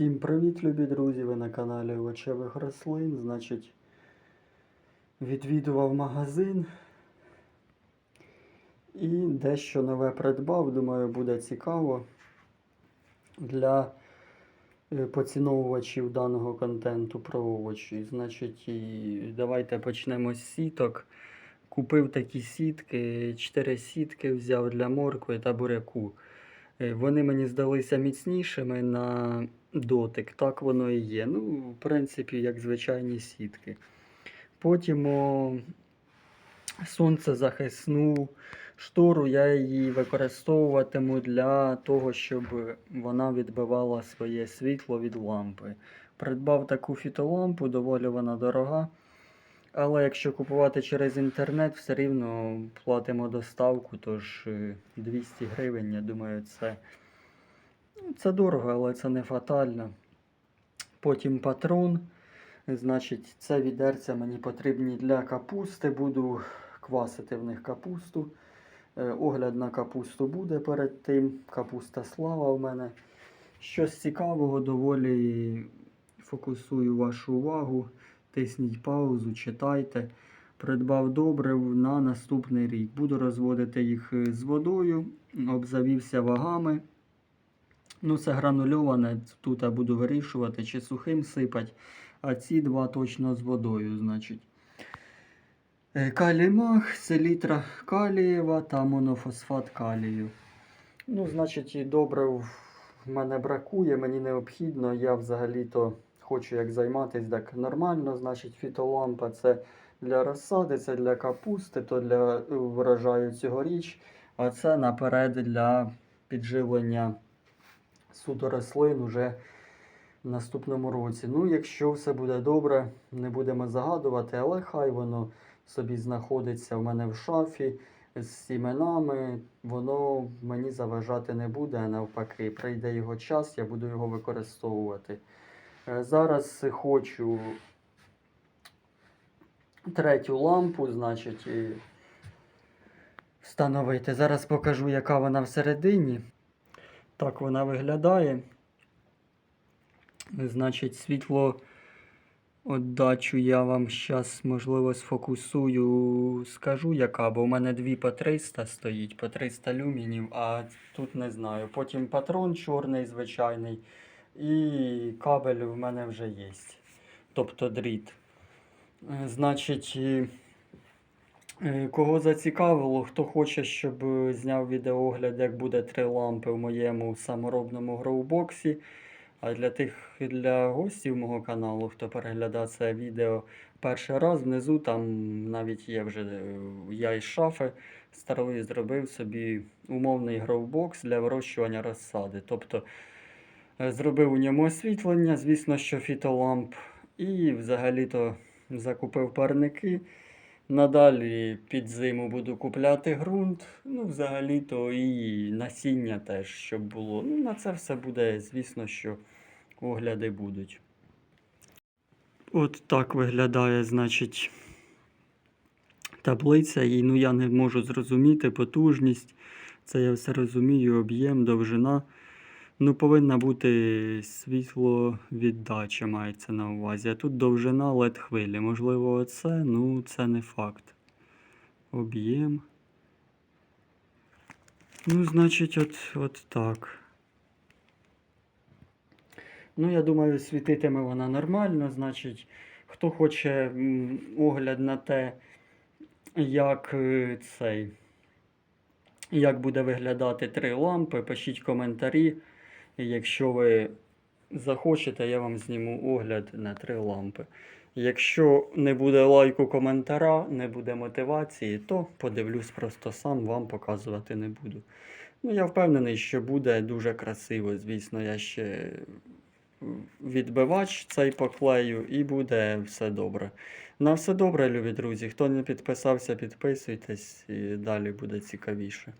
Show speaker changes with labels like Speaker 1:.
Speaker 1: Всім привіт, любі друзі! Ви на каналі Овочевих рослин. Значить, відвідував магазин і дещо нове придбав. Думаю, буде цікаво для е, поціновувачів даного контенту про овочі. Значить, давайте почнемо з сіток. Купив такі сітки, 4 сітки взяв для моркви та буряку. Е, Вони мені здалися міцнішими на дотик, так воно і є. Ну, в принципі, як звичайні сітки. Потім о, сонцезахисну штору я її використовуватиму для того, щоб вона відбивала своє світло від лампи. Придбав таку фітолампу, доволі вона дорога. Але якщо купувати через інтернет, все рівно платимо доставку, тож е, 200 гривень, я думаю, це, це дорого, але це не фатально. Потім патрон. Значить, це відерця мені потрібні для капусти. Буду квасити в них капусту. Е, Огляд на капусту буде перед тим. Капуста слава в мене. Щось цікавого, доволі фокусую вашу увагу. Тисніть паузу, читайте. Придбав добрив на наступний рік. Буду розводити їх е, з водою, обзавівся вагами. Ну, це гранульоване, тут я буду вирішувати, чи сухим сипать, а ці два точно з водою, значить. Е, Калімах, селітра калієва та монофосфат калію. Ну, значить, і добрив в мене бракує, мені необхідно. Я взагалі-то хочу як займатися так нормально. Значить, фітолампа це для розсади, це для капусти, то для е, врожаю цьогоріч, а це наперед для підживлення суто рослин уже в наступному році. Ну, якщо все буде добре, не будемо загадувати, але хай воно собі знаходиться в мене в шафі з сіменами, воно мені заважати не буде, а навпаки, прийде його час, я буду його використовувати. Е, Зараз хочу третю лампу, значить, встановити. Зараз покажу, яка вона всередині. Так вона виглядає. Значить, світло отдачу я вам зараз, можливо, сфокусую, скажу, яка, бо в мене дві по 300 стоїть, по 300 люмінів, а тут не знаю. Потім патрон чорний, звичайний, і кабель в мене вже є. Тобто дріт. Е, Значить, е, кого зацікавило, хто хоче, щоб зняв відеоогляд, як буде три лампи в моєму саморобному гроубоксі. А для тих для гостів мого каналу, хто переглядає це відео перший раз, внизу там навіть є вже е, я із шафи старої зробив собі умовний гроубокс для вирощування розсади. Тобто зробив у ньому освітлення, звісно, що фітоламп, і взагалі-то закупив парники. Надалі під зиму буду купляти ґрунт, ну, взагалі-то і насіння теж, щоб було. Ну, на це все буде, звісно, що огляди будуть. От так виглядає, значить, таблиця. І ну, я не можу зрозуміти потужність. Це я все розумію, об'єм, довжина. Ну, повинна бути світловіддача, мається на увазі. А тут довжина LED хвилі. Можливо, оце, ну, це не факт. Об'єм. Ну, значить, от, от так. Ну, я думаю, світитиме вона нормально. Значить, хто хоче огляд на те, як е, цей, як буде виглядати три лампи, пишіть коментарі. І Якщо ви захочете, я вам зніму огляд на три лампи. Якщо не буде лайку коментара, не буде мотивації, то подивлюсь просто сам, вам показувати не буду. Ну, я впевнений, що буде дуже красиво. Звісно, я ще відбивач цей поклею і буде все добре. На все добре, любі друзі. Хто не підписався, підписуйтесь і далі буде цікавіше.